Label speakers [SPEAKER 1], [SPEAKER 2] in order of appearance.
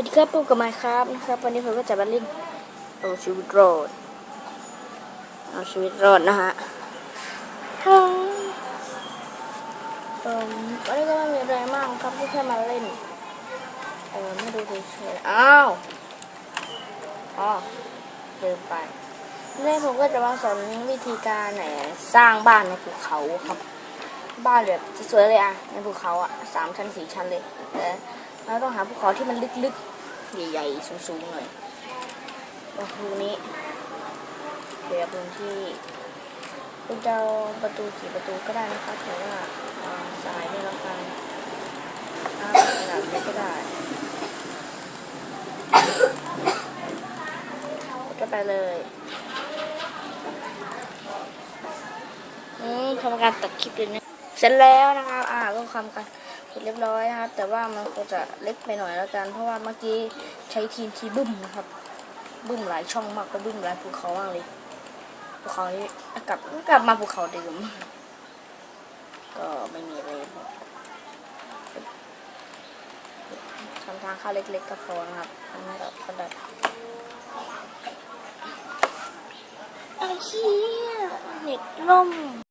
[SPEAKER 1] วัสดีครับปุ๊บกับไมค์ครับนะครับ วันนี้ผมก็จะมาเล่นเอาชีวิตรอดเอาชีวิตรอดนะฮะฮัลโหลเอ่อวันนี้ก็ไม่มีอะไรมากครับก็แค่มาเล่นเออไม่ดูเฉยๆอ้าวอ๋อเดินไปนี่ผมก็จะมาสอนวิธีการไหนสร้างบ้านในภูเขาครับ บ้านแบบสวยๆเลยอะในภูเขาอะสามชั้นสี่ชั้นเลยแต่เราต้องหาภูเขาที่มันลึกๆใหญ่ๆสูงๆหน่อยประตูนี้เดี๋ยวพื้นที่คุณจะเอาประตูกี่ประตูก็ได้นะคะแต่ว่าเอายนี่แล้วกันอาขนาดนี้ก็ได้ก็ไปเลยอืมทำการตัดคลิปอยู่น เสร็จแล้วนะครับ อ่าก็ทำการเสร็จเรียบร้อยนะครับ แต่ว่ามันคงจะเล็กไปหน่อยแล้วกัน เพราะว่าเมื่อกี้ใช้ทีมทีบึ้มนะครับ บึ้มหลายช่องมากก็บึ้มหลายภูเขามากเลย ภูเขานี้กลับกลับมาภูเขาเดิม ก็ไม่มีอะไรทำทางเข้าเล็กๆก็พอนะครับอันนี้ก็กระดาษไอ้เหี้ยเน็ตล่ม